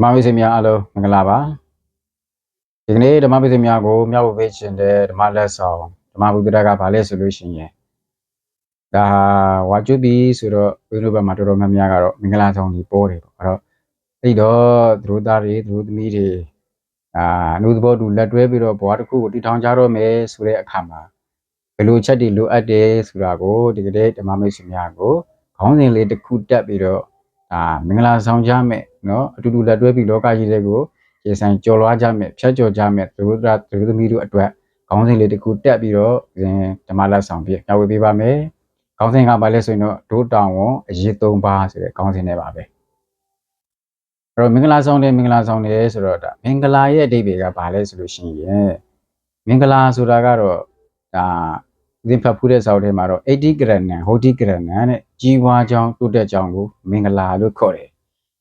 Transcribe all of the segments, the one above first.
ဓမ္မမိတ်ဆွေများအားလုံးမင်္ဂလာပါဒီကနေ့ဓမ္မမိတ်ဆွေများကိုမြောက်ဖို့ပေးခြင်းတဲ့ဓမ္မလက်ဆောင်ဓမ္မဘုဒ္ဓကဘာလဲဆိုလို့ရှိရင်ဒါဝါကျွတ်ပြီဆိုတော့ဘုရားဘက်မှာတော်တော်များများကတော့မင်္ဂလာဆောင်ကြီးပေါ်တယ်ပေါ့အဲ့တော့အဲ့တော့သူတို့သားတွေသူတို့သမီးတွေအာအနုသဘောတူလက်တွဲပြီးတော့ဘဝတစ်ခုကိုတည်ထောင်ကြတော့မယ်ဆိုတဲ့အခါမှာဘယ်လိုချက်တွေလိုအပ်တယ်ဆိုတာကိုဒီကနေ့ဓမ္မမိတ်ဆွေများကိုခေါင်းစဉ်လေးတစ်ခုတက်ပြီးတော့ဒါမင်္ဂလာဆောင်ကြမယ် နော်အတူတူလက်တွဲပြီးလောကကြီးတွေကိုရေဆိုင်ကြော်လွှားကြမယ်ဖြတ်ကျော်ကြမယ်သူတို့သူတို့သမီးတို့အတွက်ခေါင်းစဉ်လေးတစ်ခုတက်ပြီးတော့ဓမ္မလက်ဆောင်ပြညဝေပေးပါမယ်ခေါင်းစဉ်ကဘာလဲဆိုရင်တော့ဒိုးတောင်ဝန်အရေး၃ပါးဆိုတဲ့ခေါင်းစဉ်နဲ့ပါပဲအဲ့တော့မင်္ဂလာဆောင်တယ်မင်္ဂလာဆောင်တယ်ဆိုတော့ဒါမင်္ဂလာရဲ့အဓိပ္ပာယ်ကဘာလဲဆိုလို့ရှိရင်မင်္ဂလာဆိုတာကတော့ဒါသင်ဖတ်ဖူးတဲ့စာအုပ်ထဲမှာတော့80ဂရဏံဟောတိဂရဏံတဲ့ជីវွားကြောင်းတိုးတက်ကြောင်းကိုမင်္ဂလာလို့ခေါ်တယ်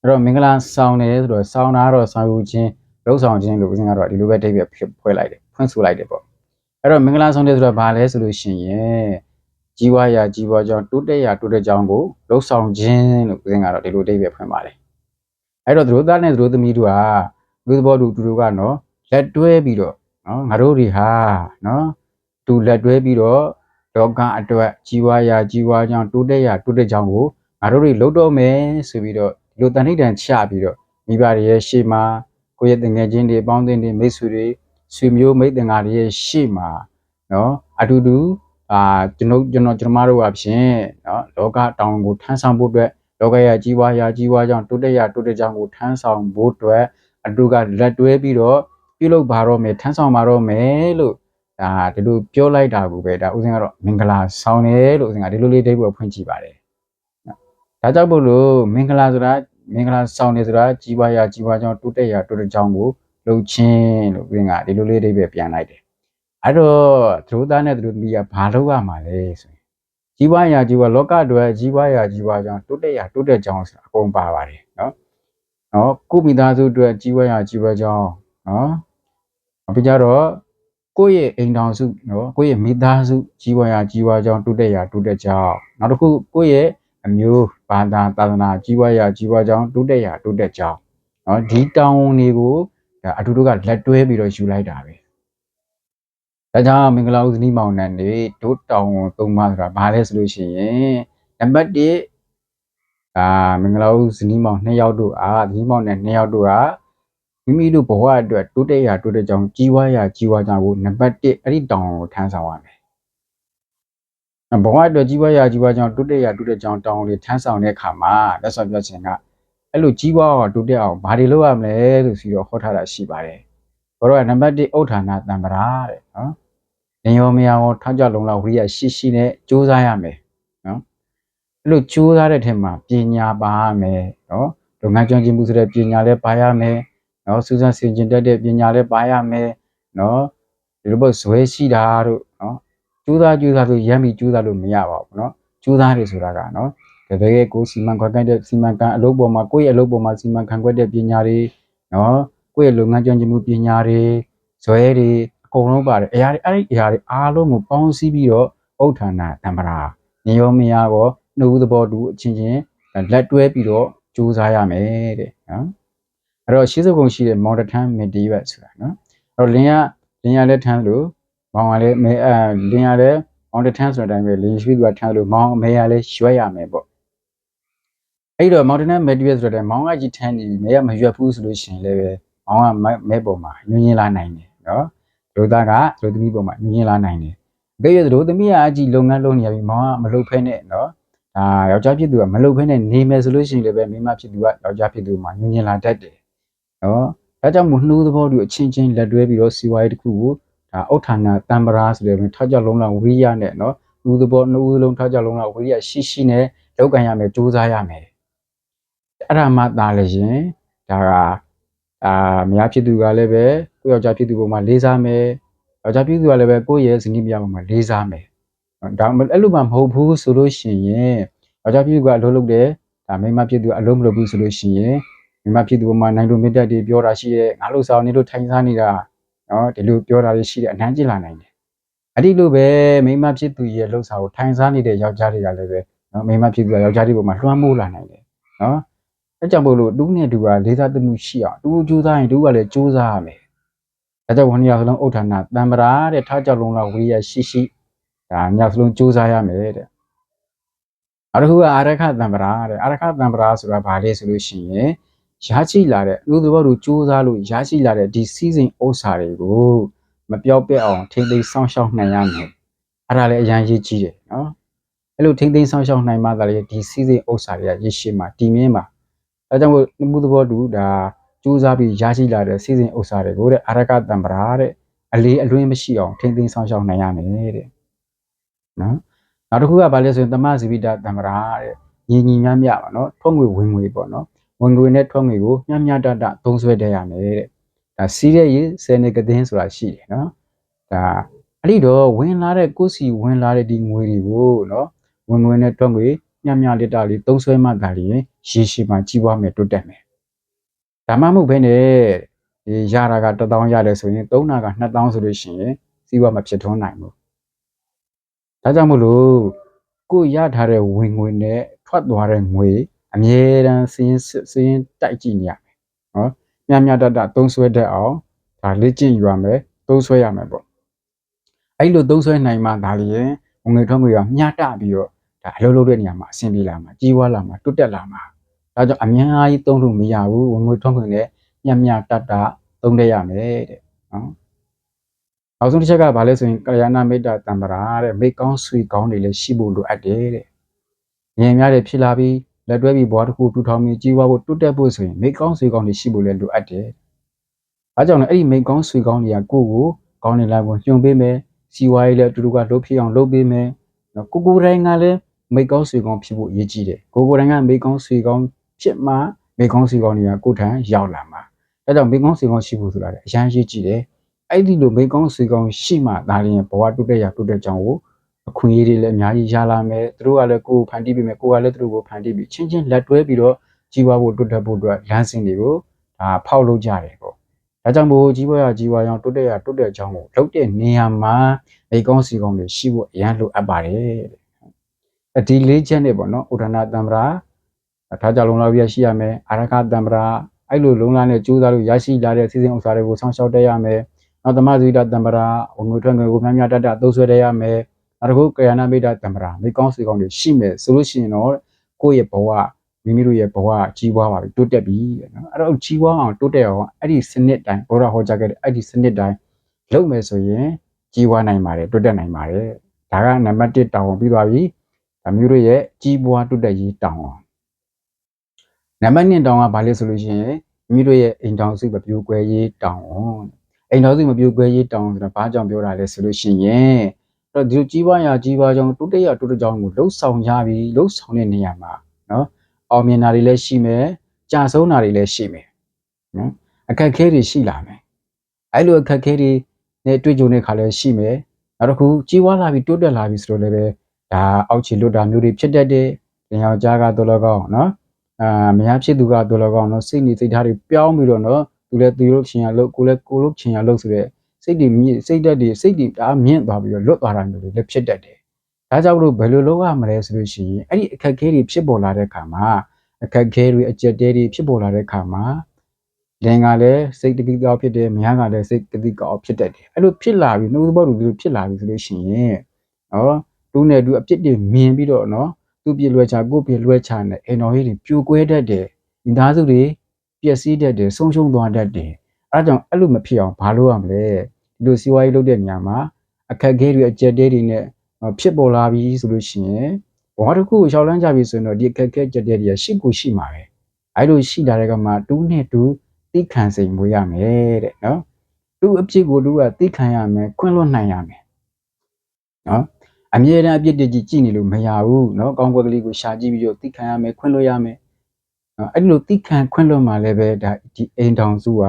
အဲ့တော့မင်္ဂလာဆောင်တယ်ဆိုတော့ဆောင်တာကတော့ဆောင်ယူခြင်းလှုပ်ဆောင်ခြင်းလို့ဦးဇင်းကတော့ဒီလိုပဲအဓိပ္ပာယ်ဖွဲ့လိုက်တယ်ဖွင့်ဆိုလိုက်တယ်ပေါ့အဲ့တော့မင်္ဂလာဆောင်တယ်ဆိုတော့ဘာလဲဆိုလို့ရှိရင်ကြီးပွားရာကြီးပွားကြောင်းတိုးတက်ရာတိုးတက်ကြောင်းကိုလှုပ်ဆောင်ခြင်းလို့ဦးဇင်းကတော့ဒီလိုအဓိပ္ပာယ်ဖွင့်ပါတယ်အဲ့တော့သူတို့သားနဲ့သူတို့သမီးတို့ဟာလူသဘောတူတူတို့ကနော်လက်တွဲပြီးတော့နော်ငါတို့တွေဟာနော်တူလက်တွဲပြီးတော့လောကအတွက်ကြီးဝါရာကြီးဝါကြောင့်တိုးတက်ရာတိုးတက်ကြောင်းကိုငါတို့တွေလုပ်တော့မယ်ဆိုပြီးတော့ဒီ လိုတန်ထိတ်တန်ချပြီးတော့မိဘတွေရဲ့ရှေ့မှာကိုယ့်ရဲ့တငယ်ချင်းတွေပေါင်းသင်းတွေမိတ်ဆွေတွေဆွေမျိုးမိတ်တင်ငါတွေရဲ့ရှေ့မှာနော်အတူတူအာကျွန်တော်ကျွန်တော်ကျွန်မတို့ကဖြင့်နော်လောကတောင်ကိုထမ်းဆောင်ဖို့အတွက်လောကရဲ့ကြီးဝါရာကြီးဝါကြောင့်တိုးတက်ရာတိုးတက်ကြောင်းကိုထမ်းဆောင်ဖို့အတွက်အတူကလက်တွဲပြီးတော့ပြုလုပ်ပါတော့မယ်ထမ်းဆောင်ပါတော့မယ်လို့ဒါဒီလိုပြောလိုက်တာကိုပဲဒါဦးစင်းကတော့မင်္ဂလာဆောင်တယ်လို့ဦးစင်းကဒီလိုလေးဒိတ်ဘွယ်ဖွင့်ကြည့်ပါတယ်။ဒါကြောင့်မို့လို့မင်္ဂလာဆိုတာ မင်္ဂလာဆောင်တယ်ဆိုတာကြီးပွားရာကြီးပွားကြောင်းတိုးတက်ရာတိုးတက်ကြောင်းကိုလှုပ်ချင်းလို့ဦးစင်းကဒီလိုလေးဒိတ်ပဲပြန်လိုက်တယ်။အဲ့တော့သူတို့သားနဲ့သူတို့သမီးကဘာလုပ်ရမှာလဲဆိုရင်ကြီးပွားရာကြီးပွားလောကအတွက်ကြီးပွားရာကြီးပွားကြောင်းတိုးတက်ရာတိုးတက်ကြောင်းဆိုတာအကုန်ပါပါတယ်နော်။နော်ကိုမိသားစုအတွက်ကြီးပွားရာကြီးပွားကြောင်းနော်။ပြီးကြတော့ကိုယ့်ရဲ့အိမ်တော်စုနော်ကိုယ့်ရဲ့မိသားစုကြီးပွားရာကြီးပွားကြောင်းတိုးတက်ရာတိုးတက်ကြောင်းနောက်တစ်ခုကိုယ့်ရဲ့အမျိုး ဘာသာသာသနာကြီးပွားရာကြီးပွားကြောင်းတိုးတက်ရာတိုးတက်ကြောင်းနော်ဒီတောင်းဝန်တွေကိုဒါအတူတူကလက်တွဲပြီးတော့ယူလိုက်တာပဲဒါကြောင့်မင်္ဂလာဥစနီးမောင်နှံတွေဒုတောင်းဝန်သုံးပါဆိုတာဘာလဲဆိုလို့ရှိရင်နံပါတ်1ဒါမင်္ဂလာဥစနီးမောင်နှစ်ယောက်တို့အားဇနီးမောင်နဲ့နှစ်ယောက်တို့ကမိမိတို့ဘဝအတွက်တိုးတက်ရာတိုးတက်ကြောင်းကြီးဝါရာကြီးဝါကြောင်းကိုနံပါတ်1အဲ့ဒီတောင်းကိုထမ်းဆောင်ရမယ်။ ဘဝအတွက်ကြီးဝါရာကြီးဝါကြောင်းတိုးတက်ရာတိုးတက်ကြောင်းတောင်းလေးထမ်းဆောင်တဲ့အခါမှာလက်ဆော့ပြောချင်ကအဲ့လိုကြီးဝါအောင်တိုးတက်အောင်ဘာတွေလုပ်ရမလဲလို့ဆိုတော့ဟောထားတာရှိပါတယ်။ဘရောကနံပါတ်1ဥထာဏတံပရာတဲ့နော်။နေရောမရောထောက်ကြလုံလောက်ဝိရိယရှိရှိနဲ့စူးစမ်းရမယ်နော်။အဲ့လိုစူးစမ်းတဲ့ထက်မှာပညာပါရမယ်နော်။လုပ်ငန်းကျွမ်းကျင်မှုဆိုတဲ့ပညာလည်းပါရမယ်။နော်စူးစမ်းဆင်ခြင်တတ်တဲ့ပညာလည်းပါရမယ်နော်ဒီလိုပေါ့ဇွဲရှိတာတို့နော် ကျူးသားကျူးသားဆိုရမ်းပြီးကျူးသားလို့မရပါဘူးနော်ကျူးသားတွေဆိုတာကနော်တကယ်ကိုစီမံခွက်ကိုက်တဲ့စီမံကံအလုပ်ပေါ်မှာကိုယ့်ရဲ့အလုပ်ပေါ်မှာစီမံခံခွက်တဲ့ပညာတွေနော်ကိုယ့်ရဲ့လုပ်ငန်းကျွမ်းကျင်မှုပညာတွေဇွဲတွေအကုန်လုံးပါတယ်အရာတွေအဲ့ဒီအရာတွေအားလုံးကိုပေါင်းစည်းပြီးတော့ဥဋ္ဌာဏတံပရာညရောမရကောနှုတ်သဘောတူအချင်းချင်းလက်တွဲပြီးတော့ကြိုးစားရမယ်တဲ့နော်အဲ့တော့ရှိစုကုံရှိတဲ့မော်ဒထန်မီဒီယက်ဆိုတာနော်အဲ့တော့လင်းရလင်းရလည်းထမ်းလို့ မောင်ကလည်းမဲအဲလင်းရလည်းမောင်ဒထန်ဆိုတဲ့အတိုင်းပဲလင်းရှိသူကထမ်းလို့မောင်အမေကလည်းရွက်ရမယ်ပေါ့အဲ့တော့မော်ဒထန်မီဒီယက်ဆိုတဲ့မောင်ကကြီးထမ်းနေပြီမဲကမရွက်ဘူးဆိုလို့ရှိရင်လည်းပဲမောင်ကမဲပေါ်မှာညွှန်ညင်းလာနိုင်တယ်နော်လူသားကလူသမီးပေါ်မှာညွှန်ညင်းလာနိုင်တယ်အကယ်၍လူသမီးကအကြီးလုပ်ငန်းလုပ်နေရပြီမောင်ကမလုပ်ဖဲနဲ့နော်ဒါယောက်ျားဖြစ်သူကမလုပ်ဖဲနဲ့နေမယ်ဆိုလို့ရှိရင်လည်းပဲမိန်းမဖြစ်သူကယောက်ျားဖြစ်သူမှာညွှန်ညင်းလာတတ်တယ်နော်ဒါကြောင့်မို့နှိုးသဘောတူအချင်းချင်းလက်တွဲပြီးတော့စီဝါရေးတစ်ခုကို ဒါဥဋ္ဌာဏတံပရာဆိုတဲ့ထောက်ကြလုံးလောက်ဝိရိယနဲ့နော်နှိုးသဘောနှိုးလုံးထောက်ကြလုံးလောက်ဝိရိယရှိရှိနဲ့လောက်ကန်ရမယ်ကြိုးစားရမယ်အဲ့ဒါမှသာလေရှင်ဒါကအာမယားဖြစ်သူကလည်းပဲကိုယ့်ယောက်ျားဖြစ်သူပေါ်မှာလေးစားမယ်ယောက်ျားဖြစ်သူကလည်းပဲကိုယ့်ရဲ့ဇနီးမယားပေါ်မှာလေးစားမယ်ဒါအဲ့လိုမှမဟုတ်ဘူးဆိုလို့ရှိရင်ယောက်ျားဖြစ်သူကအလုပ်လုပ်တယ်ဒါမိန်းမဖြစ်သူကအလုပ်မလုပ်ဘူးဆိုလို့ရှိရင်မိမဖြစ်သူပေါ်မှာနိုင်လို့မြတ်တက်တွေပြောတာရှိရဲ့ငါလို့ဆောင်နေလို့ထိုင်စားနေတာ နော်ဒီလိုပြောတာတွေရှိတယ်အနှမ်းကျလာနိုင်တယ်အဲ့ဒီလိုပဲမိမဖြစ်သူရဲ့လှုပ်ဆောင်ကိုထိုင်စားနေတဲ့ယောက်ျားတွေကလည်းပဲနော်မိမဖြစ်သူကယောက်ျားတွေပေါ်မှာလွှမ်းမိုးလာနိုင်တယ်နော်အဲကြောင့်မို့လို့တူးနဲ့တူကလေးစားသမှုရှိအောင်တူးကြိုးစားရင်တူးကလည်းကြိုးစားရမယ်ဒါကြောင့်ဝန်ရစလုံးဥဋ္ဌာဏတံပရာတဲ့ထားကြောက်လုံးလောက်ဝိရိယရှိရှိဒါညစလုံးကြိုးစားရမယ်တဲ့နောက်တစ်ခုကအာရခတံပရာတဲ့အာရခတံပရာဆိုတာဘာလဲဆိုလို့ရှိရင် ရရှိလာတဲ့လူသူဘောသူကြိုးစားလို့ရရှိလာတဲ့ဒီစီးစိမ်ဥစ္စာတွေကိုမပြောက်ပြက်အောင်ထိမ့်သိမ်းစောင့်ရှောက်နိုင်ရမယ်အဲ့ဒါလည်းအရင်ရေးကြည့်တယ်နော်အဲ့လိုထိမ့်သိမ်းစောင့်ရှောက်နိုင်မှသာလေဒီစီးစိမ်ဥစ္စာတွေကရရှိမှတည်မြဲမှာအဲကြောင့်မို့မှုသဘောတူဒါကြိုးစားပြီးရရှိလာတဲ့စီးစိမ်ဥစ္စာတွေကိုတဲ့အာရခတံပရာတဲ့အလေးအလွင်းမရှိအောင်ထိမ့်သိမ်းစောင့်ရှောက်နိုင်ရမယ်တဲ့နော်နောက်တစ်ခုကဘာလဲဆိုရင်တမဇိဝိတတံပရာတဲ့ညီညီမြမြပါနော်ထွန်းငွေဝင်ငွေပေါ့နော် ဝင်ငွေနဲ့ထွန်းငွေကိုမြမြတတသုံးဆွဲတတ်ရမယ်တဲ့ဒါစီးတဲ့ရေဆယ်နေကတင်းဆိုတာရှိတယ်နော်ဒါအဲ့ဒီတော့ဝင်လာတဲ့ကိုယ်စီဝင်လာတဲ့ဒီငွေတွေကိုနော်ဝင်ငွေနဲ့ထွန်းငွေမြမြလစ်တာလေးသုံးဆွဲမှသာလျှင်ရေရှည်မှကြီးပွားမယ်တိုးတက်မယ်ဒါမှမဟုတ်ဘဲနဲ့ဒီရတာက1000ရတယ်ဆိုရင်3နာက2000ဆိုလို့ရှိရင်စီးပွားမဖြစ်ထွန်းနိုင်ဘူးဒါကြောင့်မို့လို့ကိုရထားတဲ့ဝင်ငွေနဲ့ထွက်သွားတဲ့ငွေ အမြဲတမ်းစင်းစင်းတိုက်ကြည့်နေရမယ်နော်မြမြတတသုံးဆွဲတတ်အောင်ဒါလေ့ကျင့်ယူရမယ်သုံးဆွဲရမယ်ပေါ့အဲ့လိုသုံးဆွဲနိုင်မှဒါလျင်ငွေထွက်ငွေကမျှတပြီးတော့ဒါအလုပ်လုပ်တဲ့နေရာမှာအဆင်ပြေလာမှာကြီးပွားလာမှာတွတ်တက်လာမှာဒါကြောင့်အများကြီးသုံးလို့မရဘူးဝင်ငွေထွက်ငွေနဲ့မျှမျှတတသုံးတတ်ရမယ်တဲ့နော်နောက်ဆုံးတစ်ချက်ကဘာလဲဆိုရင်ကလျာဏမိတ်တာတံပရာတဲ့မိတ်ကောင်းဆွေကောင်းတွေလည်းရှိဖို့လိုအပ်တယ်တဲ့ဉာဏ်များတွေဖြစ်လာပြီး လက်တွဲပြီးဘွားတစ်ခုထူထောင်ပြီးကြီးပွားဖို့တိုးတက်ဖို့ဆိုရင်မိတ်ကောင်းဆွေကောင်းတွေရှိဖို့လည်းလိုအပ်တယ်။အဲကြောင့်လည်းအဲ့ဒီမိတ်ကောင်းဆွေကောင်းတွေကကိုယ့်ကိုကောင်းနေလာဖို့ညွှန်ပေးမယ်။စီဝါရေးလည်းအတူတူကလုပ်ဖြစ်အောင်လုပ်ပေးမယ်။နော်ကိုကိုတိုင်းကလည်းမိတ်ကောင်းဆွေကောင်းဖြစ်ဖို့အရေးကြီးတယ်။ကိုကိုတိုင်းကမိတ်ကောင်းဆွေကောင်းဖြစ်မှမိတ်ကောင်းဆွေကောင်းတွေကကိုယ်ထံရောက်လာမှာ။အဲကြောင့်မိတ်ကောင်းဆွေကောင်းရှိဖို့ဆိုတာလည်းအရန်ရေးကြည့်တယ်။အဲ့ဒီလိုမိတ်ကောင်းဆွေကောင်းရှိမှဒါလည်းဘဝတိုးတက်ရတိုးတက်ကြောင်းကို အခွင့်အရေးတွေလည်းအများကြီးရလာမယ်သူတို့ကလည်းကိုယ်ဖန်တီးပေးမယ်ကိုယ်ကလည်းသူတို့ကိုဖန်တီးပြီးချင်းချင်းလက်တွဲပြီးတော့ကြီးပွားဖို့တိုးတက်ဖို့အတွက်လမ်းစဉ်တွေကိုဒါဖောက်လုပ်ကြတယ်ပေါ့ဒါကြောင့်မို့ကြီးပွားရကြီးပွားအောင်တိုးတက်ရတိုးတက်ကြောင်းကိုလုပ်တဲ့နေရာမှာမိကောင်းစီကောင်းတွေရှိဖို့အရန်လိုအပ်ပါတယ်တဲ့ဒီလေးချက်နဲ့ပေါ့နော်ဥဒနာတံ္ဍရာထားကြလုံးလောက်ရရှိရမယ်အာရခတံ္ဍရာအဲ့လိုလုံးလာနဲ့ကြိုးစားလို့ရရှိလာတဲ့စီစဉ်ဥစ္စာတွေကိုဆောင်းလျှောက်တတ်ရမယ်နောက်သမဇိတတံ္ဍရာဝင်ငွေထွက်ငွေကိုများများတတ်တတ်သုံးဆွဲတတ်ရမယ် နောက်တစ်ခုကယနာမိတ်တာတံပရာမိကောင်းစီကောင်းတွေရှိမယ်ဆိုလို့ရှိရင်တော့ကိုယ့်ရဲ့ဘဝမိမိတို့ရဲ့ဘဝကြီးပွားပါပြီတိုးတက်ပြီတဲ့နော်အဲ့တော့ကြီးပွားအောင်တိုးတက်အောင်အဲ့ဒီစနစ်တိုင်းဘောရဟောကြားခဲ့တဲ့အဲ့ဒီစနစ်တိုင်းလုပ်မယ်ဆိုရင်ကြီးပွားနိုင်ပါတယ်တိုးတက်နိုင်ပါတယ်ဒါကနံပါတ်1တောင်းအောင်ပြီးသွားပြီဒါမျိုးတို့ရဲ့ကြီးပွားတိုးတက်ရေးတောင်းအောင်နံပါတ်2တောင်းကဘာလဲဆိုလို့ရှိရင်မိမိတို့ရဲ့အိမ်တောင်စုမပြိုကွဲရေးတောင်းအောင်အိမ်တော်စုမပြိုကွဲရေးတောင်းဆိုတာဘာကြောင့်ပြောတာလဲဆိုလို့ရှိရင်အဲ့ တော့ဒီလိုကြီးပွားရာကြီးပွားကြောင်းတိုးတက်ရာတိုးတက်ကြောင်းကိုလှုပ်ဆောင်ရပြီလှုပ်ဆောင်တဲ့နေရာမှာနော်အောင်မြင်တာတွေလည်းရှိမယ်ကြာဆုံးတာတွေလည်းရှိမယ်နော်အခက်ခဲတွေရှိလာမယ်အဲ့လိုအခက်ခဲတွေနဲ့တွေ့ကြုံတဲ့ခါလည်းရှိမယ်နောက်တစ်ခုကြီးပွားလာပြီတိုးတက်လာပြီဆိုတော့လည်းပဲဒါအောက်ခြေလွတ်တာမျိုးတွေဖြစ်တတ်တယ်။ဉာဏ်ကြားကတော့လည်းကောင်းနော်အာမရဖြစ်သူကတော့လည်းကောင်းနော်စိတ်နေစိတ်ထားတွေပြောင်းပြီးတော့နော်သူလည်းသူလို့ချင်ရလို့ကိုလည်းကိုလို့ချင်ရလို့ဆိုတဲ့ စိတ်တွေမြင့်စိတ်ဓာတ်တွေစိတ်တွေဒါမြင့်သွားပြီးတော့လွတ်သွားတာမျိုးတွေလည်းဖြစ်တတ်တယ်။ဒါကြောင့်လို့ဘယ်လိုလုပ်ရမလဲဆိုလို့ရှိရင်အဲ့ဒီအခက်အခဲတွေဖြစ်ပေါ်လာတဲ့အခါမှာအခက်အခဲတွေအကျက်တဲတွေဖြစ်ပေါ်လာတဲ့အခါမှာလင်ကလည်းစိတ်တပိကောက်ဖြစ်တယ်မယားကလည်းစိတ်တပိကောက်ဖြစ်တတ်တယ်။အဲ့လိုဖြစ်လာပြီးနှုတ်သဘောတူလိုဖြစ်လာပြီးဆိုလို့ရှိရင်နော်တူနဲ့တူအပြစ်တွေမြင်ပြီးတော့နော်သူပြလွယ်ချကိုပြလွယ်ချနဲ့အိမ်တော်ကြီးတွေပြိုကွဲတတ်တယ်။ဒီသားစုတွေပျက်စီးတတ်တယ်ဆုံးရှုံးသွားတတ်တယ်။ အဲဒါကြောင့်အဲ့လိုမဖြစ်အောင်ဘာလုပ်ရမလဲ။ဒီလိုစီးပွားရေးလုပ်တဲ့နေရာမှာအခက်အခဲတွေအကျက်တဲတွေနဲ့ဖြစ်ပေါ်လာပြီဆိုလို့ရှိရင်ဘဝတစ်ခုကိုရှောက်လန်းကြပြီဆိုရင်တော့ဒီအခက်အခဲကြက်တဲတွေကရှိကိုရှိမှာပဲအဲလိုရှိလာတဲ့ကမှတူးနဲ့တူးသိခံစိန်မွေးရမယ်တဲ့နော်တူးအပြစ်ကိုတူးကသိခံရမယ်ခွင့်လွှတ်နိုင်ရမယ်နော်အမြဲတမ်းအပြစ်တကြီးကြည့်နေလို့မရဘူးเนาะကောင်းကွက်ကလေးကိုရှာကြည့်ပြီးတော့သိခံရမယ်ခွင့်လွှတ်ရမယ်နော်အဲ့ဒီလိုသိခံခွင့်လွှတ်မှလည်းပဲဒါဒီအိမ်တောင်စုက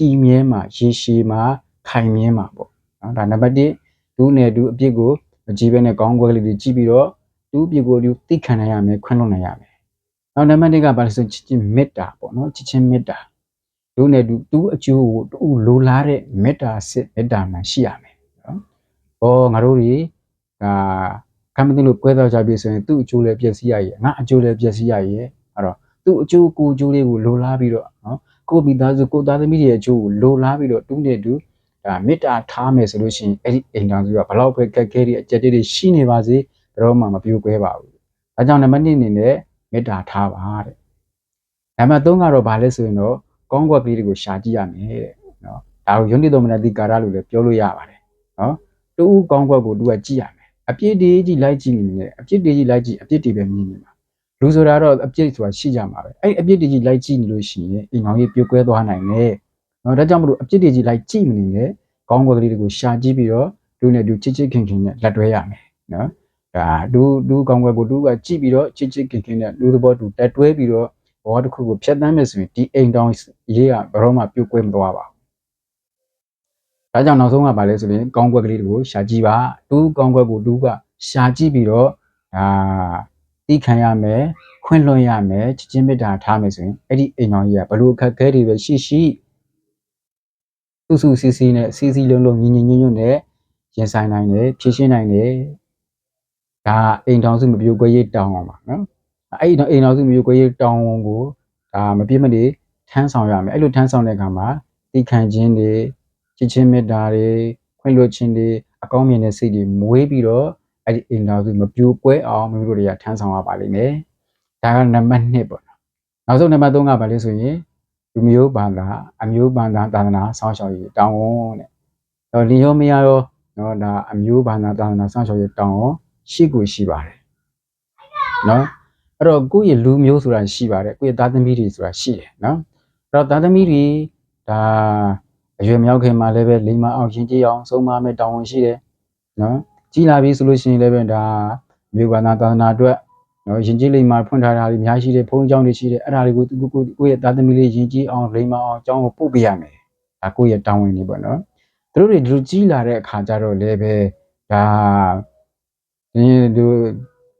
တည်မြဲမှာရေရှည်မှာခိုင်မြဲမှာပေါ့နော်ဒါနံပါတ်1ဒူးနယ်ဒူးအပြစ်ကိုမကြည့်ဘဲနဲ့ကောင်းကွက်ကလေးတွေကြည့်ပြီးတော့ဒူးအပြစ်ကိုဒူးသိခံနိုင်ရမယ်ခွင့်လွှတ်နိုင်ရမယ်နောက်နံပါတ်2ကဘာလဲဆိုချစ်ချင်းမေတ္တာပေါ့နော်ချစ်ချင်းမေတ္တာဒူးနယ်ဒူးဒူးအကျိုးကိုတူလိုလားတဲ့မေတ္တာစစ်မေတ္တာမှရှိရမယ်နော်ဟောငါတို့တွေဒါကမ္မတင်လို့ကွဲသွားကြပြီဆိုရင်သူ့အကျိုးလည်းပျက်စီးရရဲ့ငါအကျိုးလည်းပျက်စီးရရဲ့အဲ့တော့သူသူ့အကျိုးကိုအကျိုးလေးကိုလိုလားပြီးတော့နော် ကိုယ့်မိသားစုကိုယ့်သားသမီးတွေရဲ့အကျိုးကိုလိုလားပြီးတော့တူးနေတူဒါမေတ္တာထားမယ်ဆိုလို့ရှိရင်အဲ့ဒီအိမ်တော်စုကဘလောက်ပဲခက်ခဲတဲ့အကြက်တွေရှိနေပါစေဘယ်တော့မှမပြိုကွဲပါဘူး။ဒါကြောင့်နံပါတ်1အနေနဲ့မေတ္တာထားပါတဲ့။နံပါတ်3ကတော့ဗာလဲဆိုရင်တော့ကောင်းကွက်ကလေးတွေကိုရှာကြည့်ရမယ်တဲ့နော်။ဒါကိုယုံကြည်တော်မနတိကာရလို့လည်းပြောလို့ရပါတယ်နော်။တူကောင်းကွက်ကိုသူကကြည့်ရမယ်။အပြစ်တွေကြီးလိုက်ကြည့်နေတယ်အပြစ်တွေကြီးလိုက်ကြည့်အပြစ်တွေပဲမြင်နေမှာ လူဆိုတာတော့အပြစ်ဆိုတာရှိကြမှာပဲအဲ့အပြစ်တွေကြီးလိုက်ကြည့်နေလို့ရှိရင်အိမ်အောင်ကြီးပြုတ်ကွဲသွားနိုင်တယ်နော်ဒါကြောင့်မလို့အပြစ်တွေကြီးလိုက်ကြည့်မနေနဲ့ကောင်းကွက်ကလေးတွေကိုရှာကြည့်ပြီးတော့လူနဲ့လူချစ်ချစ်ခင်ခင်နဲ့လက်တွဲရမယ်နော်ဒါလူလူကောင်းကွက်ကိုလူကကြည့်ပြီးတော့ချစ်ချစ်ခင်ခင်နဲ့လူသဘောတူတက်တွဲပြီးတော့ဘောတစ်ခုကိုဖြတ်တန်းမယ်ဆိုရင်ဒီအိမ်တောင်ရေးကဘယ်တော့မှပြုတ်ကွဲမသွားပါဘူးဒါကြောင့်နောက်ဆုံးကပါလဲဆိုရင်ကောင်းကွက်ကလေးတွေကိုရှာကြည့်ပါတူကောင်းကွက်ကိုတူကရှာကြည့်ပြီးတော့အာ တိခံရမယ်ခွင့်လွှတ်ရမယ်ချစ်ချင်းမေတ္တာထားမယ်ဆိုရင်အဲ့ဒီအိမ်တော်ကြီးကဘလို့အခက်အခဲတွေပဲရှိရှိစုစုစီစီနဲ့စီစီလုံးလုံးညီညီညွတ်ညွတ်နဲ့ရင်ဆိုင်နိုင်တယ်ဖြည့်ရှင်းနိုင်တယ်ဒါအိမ်တော်စုမပြိုကွဲရေးတောင်းအောင်ပါနော်အဲ့ဒီအိမ်တော်စုမပြိုကွဲရေးတောင်းအောင်ကိုဒါမပြည့်မနေထမ်းဆောင်ရမယ်အဲ့လိုထမ်းဆောင်တဲ့အခါမှာတိခံခြင်းတွေချစ်ချင်းမေတ္တာတွေခွင့်လွှတ်ခြင်းတွေအကောင်းမြင်တဲ့စိတ်တွေမွေးပြီးတော့ အဲ့ဒီအိမ်တော်စုမပြိုကွဲအောင်မိမိတို့တွေကထမ်းဆောင်ရပါလိမ့်မယ်ဒါကနံပါတ်1ပေါ့နော်နောက်ဆုံးနံပါတ်3ကဘာလဲဆိုရင်လူမျိုးဘာသာအမျိုးဘာသာသာသနာစောင့်ရှောက်ရေးတောင်းဝန်တဲ့တော့လင်ရောမရရောနော်ဒါအမျိုးဘာသာသာသနာစောင့်ရှောက်ရေးတောင်းဝန်ရှိကိုရှိပါတယ်နော်အဲ့တော့ကိုယ့်ရဲ့လူမျိုးဆိုတာရှိပါတယ်ကိုယ့်ရဲ့သားသမီးတွေဆိုတာရှိတယ်နော်အဲ့တော့သားသမီးတွေဒါအရွယ်မြောက်ခင်မှာလည်းပဲလိမ္မာအောင်ရှင်းကြည့်အောင်ဆုံးမမဲ့တောင်းဝန်ရှိတယ်နော် ကြီးလာပြီဆိုလို့ရှိရင်လည်းပဲဒါမြို့ဘာသာသာသနာအတွက်နော်ယဉ်ကျေးလိမ္မာဖွင့်ထားတာတွေအများကြီးတယ်ဘုန်းကြီးကျောင်းတွေရှိတယ်အဲ့ဒါတွေကိုသူကိုကိုယ့်ရဲ့သားသမီးလေးယဉ်ကျေးအောင်လိမ္မာအောင်ကျောင်းကိုပို့ပေးရမယ်ဒါကိုယ့်ရဲ့တောင်းဝင်နေပေါ့နော်သူတို့တွေဒီလိုကြီးလာတဲ့အခါကျတော့လည်းပဲဒါဒီသူ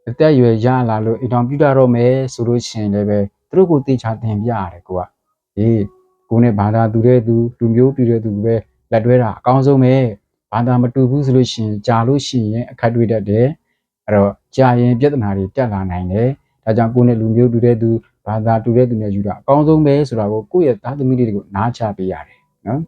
အသက်အရွယ်ရလာလို့အိမ်တော်ပြတာတော့မယ်ဆိုလို့ရှိရင်လည်းပဲသူတို့ကိုတေချာသင်ပြရတယ်ကိုကဒီကိုနဲ့ဘာသာတူတဲ့သူလူမျိုးပြတဲ့သူပဲလက်တွဲတာအကောင်းဆုံးပဲ ဘာသာမတူဘူးဆိုလို့ရှိရင်ကြာလို့ရှိရင်အခက်တွေ့တတ်တယ်အဲ့တော့ကြာရင်ပြဿနာတွေတက်လာနိုင်တယ်ဒါကြောင့်ကိုယ်နဲ့လူမျိုးတူတဲ့သူဘာသာတူတဲ့သူနဲ့ယူတာအကောင်းဆုံးပဲဆိုတာကိုကိုယ့်ရဲ့သားသမီးတွေကိုနားချပေးရတယ်နော်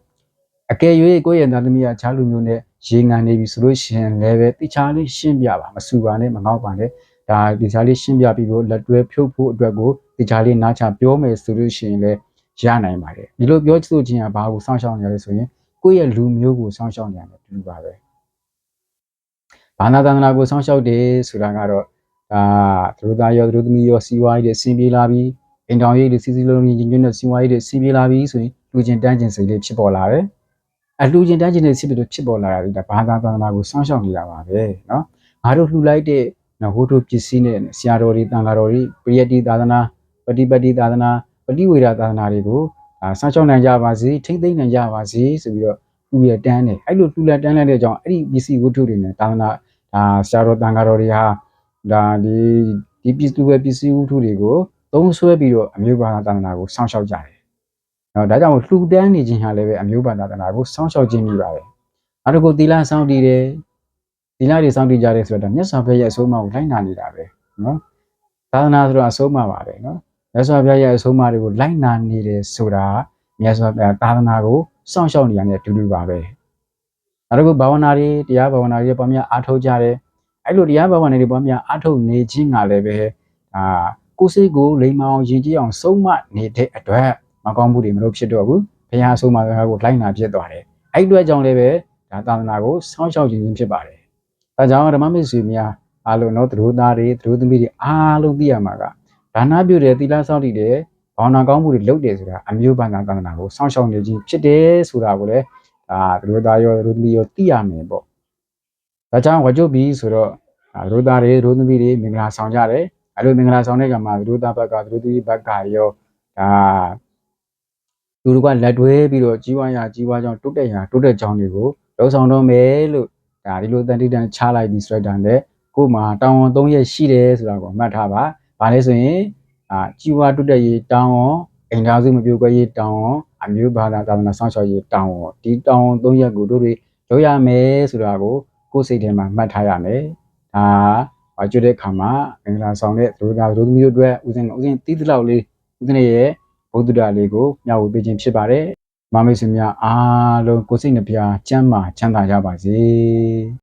အကယ်၍ကိုယ့်ရဲ့သားသမီးကခြားလူမျိုးနဲ့ရေငံနေပြီဆိုလို့ရှိရင်လည်းပဲတိချာလေးရှင်းပြပါမဆူပါနဲ့မငေါက်ပါနဲ့ဒါတိချာလေးရှင်းပြပြီးတော့လက်တွဲဖြုတ်ဖို့အတွက်ကိုတိချာလေးနားချပြောမယ်ဆိုလို့ရှိရင်လည်းရနိုင်ပါတယ်ဒီလိုပြောဆိုခြင်းကဘာကိုစောင့်ရှောက်နေရလဲဆိုရင် ကိုယ့်ရဲ့လူမျိုးကိုစောင့်ရှောက်နေရတယ်တူပါပဲဘာသာသန္တာကိုစောင့်ရှောက်တယ်ဆိုတာကတော့ဒါသူတို့သားရောသူတို့သမီးရောစီးပွားရေးတွေဆင်းပြေးလာပြီးအိမ်တော်ရေးတွေစီစီလုံးလုံးညီညွတ်တဲ့စီးပွားရေးတွေဆင်းပြေးလာပြီးဆိုရင်လူချင်းတန်းချင်းစိတ်လေးဖြစ်ပေါ်လာတယ်အလူချင်းတန်းချင်းတွေဖြစ်ပြီးတော့ဖြစ်ပေါ်လာတာဒီဒါဘာသာသန္တာကိုစောင့်ရှောက်နေတာပါပဲเนาะငါတို့လှူလိုက်တဲ့နော်ဟိုတို့ပစ္စည်းနဲ့ဆရာတော်တွေတန်ဃာတော်တွေပရိယတ္တိသာသနာပฏิပတ်တိသာသနာပฏิဝေဒသာသနာတွေကို ဒါစောင့်ရှောက်နိုင်ကြပါစေထိမ့်သိမ့်နိုင်ကြပါစေဆိုပြီးတော့လူရတန်းတယ်အဲ့လိုလူရတန်းလိုက်တဲ့ကြောင့်အဲ့ဒီပစ္စည်းဝတ္ထုတွေနဲ့သာသနာဒါဆရာတော်တန်ဃာတော်တွေဟာဒါဒီဒီပစ္စည်းဝပစ္စည်းဝတ္ထုတွေကိုသုံးဆွဲပြီးတော့အမျိုးဘာသာသာသနာကိုစောင့်ရှောက်ကြတယ်။နော်ဒါကြောင့်လှူဒန်းနေခြင်းဟာလည်းပဲအမျိုးဘာသာသာသနာကိုစောင့်ရှောက်ခြင်းမိပါတယ်။နောက်တစ်ခုသီလစောင့်တည်တယ်။သီလတွေစောင့်တည်ကြတယ်ဆိုတော့ဒါမြတ်စွာဘုရားရဲ့အဆုံးအမကိုလိုက်နာနေတာပဲနော်။သာသနာဆိုတော့အဆုံးအမပါပဲနော်။ မြတ်စွာဘုရားရဲ့အဆုံးအမတွေကိုလိုက်နာနေတယ်ဆိုတာမြတ်စွာဘုရားသာသနာကိုစောင့်ရှောက်နေရတဲ့အတူတူပါပဲ။နောက်တစ်ခုဘာဝနာတွေတရားဘာဝနာတွေပေါ်များအားထုတ်ကြတယ်။အဲ့လိုတရားဘာဝနာတွေပေါ်များအားထုတ်နေခြင်းကလည်းပဲအာကိုယ်စိတ်ကိုလိမ္မာအောင်ယဉ်ကျေးအောင်ဆုံးမနေတဲ့အတွက်မကောင်းမှုတွေမလုပ်ဖြစ်တော့ဘူး။ဘုရားဆုံးမတဲ့ဟာကိုလိုက်နာဖြစ်သွားတယ်။အဲ့ဒီအတွက်ကြောင့်လည်းပဲဒါသာသနာကိုစောင့်ရှောက်ခြင်းဖြစ်ပါတယ်။ဒါကြောင့်ဓမ္မမစ္ဆွေများအားလုံးတော့သူတို့သားတွေသူတို့သမီးတွေအားလုံးသိရမှာက ဒါနပြုတယ်သီလစောင့်တည်တယ်ဘာဝနာကောင်းမှုတွေလုပ်တယ်ဆိုတာအမျိုးဘာသာသာသနာကိုစောင့်ရှောက်နေခြင်းဖြစ်တယ်ဆိုတာကိုလည်းဒါသူတို့သားရောသူတို့သမီးရောသိရမယ်ပေါ့ဒါကြောင့်ဝကြုတ်ပြီဆိုတော့သူတို့သားတွေသူတို့သမီးတွေမင်္ဂလာဆောင်ကြတယ်အဲ့လိုမင်္ဂလာဆောင်တဲ့ကမှာသူတို့သားဘက်ကသူတို့သမီးဘက်ကရောဒါသူတို့ကလက်တွဲပြီးတော့ကြီးဝါရကြီးဝါကြောင့်တုတ်တက်ရတုတ်တက်ကြောင်းတွေကိုလှုံ့ဆော်တော့မယ်လို့ဒါဒီလိုတန်တိတန်ချလိုက်ပြီးစရိုက်တာနဲ့ကို့မှာတောင်းဝန်၃ရက်ရှိတယ်ဆိုတာကိုမှတ်ထားပါ။ ဘာလဲဆိုရင်အာကြီးဝါတုတ်တက်ရေးတောင်းဝန်အိမ်သားစုမပြိုကွဲရေးတောင်းဝန်အမျိုးဘာသာသာသနာဆောင်ရှောက်ရေးတောင်းဝန်ဒီတောင်းဝန်၃ရက်ကိုတို့တွေလုပ်ရမယ်ဆိုတာကိုကိုယ်စိတ်ထဲမှာမှတ်ထားရမယ်။ဒါဘာကျွတ်တဲ့ခါမှာမင်္ဂလာဆောင်တဲ့ဒုဒါဒုသမီးတို့အတွက်ဦးစင်ဦးစင်တီးတလောက်လေးဦးဇင်းရဲ့ဘုဒ္ဓတာလေးကိုမျှဝေပေးခြင်းဖြစ်ပါတယ်ဓမ္မမိတ်ဆွေများအားလုံးကိုယ်စိတ်နှပြချမ်းသာချမ်းသာကြပါစေ